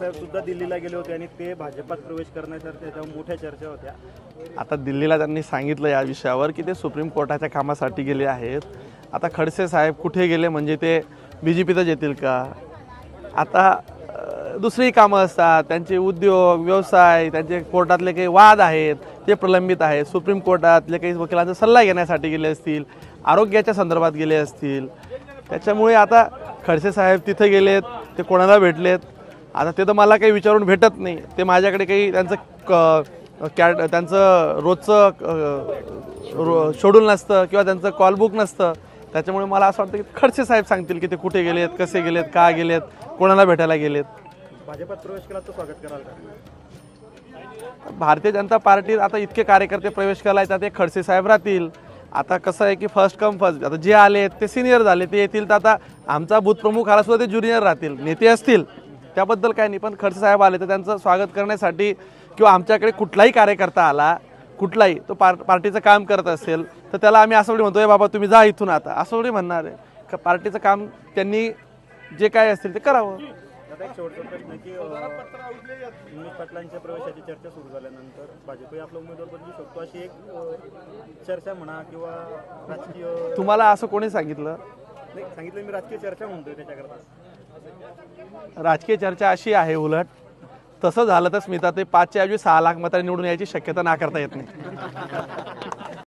सुद्धा दिल्लीला गेले होते आणि ते भाजपात प्रवेश करण्यासारख्या मोठ्या चर्चा होत्या. आता दिल्लीला त्यांनी सांगितलं या विषयावर की ते सुप्रीम कोर्टाच्या कामासाठी गेले आहेत. आता खडसे साहेब कुठे गेले म्हणजे ते बी जे पीतच येतील का? आता दुसरी कामं असतात. त्यांचे उद्योग व्यवसाय त्यांचे कोर्टातले काही वाद आहेत ते प्रलंबित आहेत. सुप्रीम कोर्टातले काही वकिलांचा सल्ला घेण्यासाठी गेले असतील आरोग्याच्या संदर्भात गेले असतील. त्याच्यामुळे आता खडसे साहेब तिथे गेलेत ते कोणाला भेटलेत? आता ते तर मला काही विचारून भेटत नाही. ते माझ्याकडे काही त्यांचं क कॅट त्यांचं रोजचं रो शेड्यूल नसतं किंवा त्यांचं कॉलबुक नसतं. त्याच्यामुळे मला असं वाटतं की खडसे साहेब सांगतील की ते कुठे गेलेत कसे गेलेत का गेलेत कोणाला भेटायला गेलेत. भाजपात प्रवेश केला तर स्वागत कराल का भारतीय जनता पार्टीत आता इतके कार्यकर्ते प्रवेश केला आहे ते खडसे साहेब राहतील. आता कसं आहे की फर्स्ट कम फर्स्ट आता जे आले ते सिनियर झाले ते येतील तर आता आमचा बूथ प्रमुख आला सुद्धा ते ज्युनियर राहतील. नेते असतील. त्याबद्दल काय नाही पण खडसे साहेब आले तर त्यांचं स्वागत करण्यासाठी किंवा आमच्याकडे कुठलाही कार्यकर्ता आला कुठलाही तो पार पार्टीचं काम करत असेल तर त्याला आम्ही असं म्हणतो "ए बाबा तुम्ही जा इथून आता. असं थोडी म्हणणार आहे. का पार्टीचं काम त्यांनी जे काय असतील ते करावं. आता एक शेवटचा प्रश्न आहे की अं, उमेश पाटलांच्या प्रवेशाची चर्चा सुरू झाल्यानंतर भाजपही आपला उमेदवार बदलू शकतो अशी एक अं, चर्चा म्हणा किंवा राजकीय तुम्हाला असं कोणी सांगितलं? नाही सांगितलं मी राजकीय चर्चा म्हणतोय त्याच्याकरता. राजकीय चर्चा अशी आहे उलट तसं झालं तर स्मिता ते पाचच्या ऐवजी सहा लाख मतांनी निवडून यायची शक्यता नाकारता येत नाही.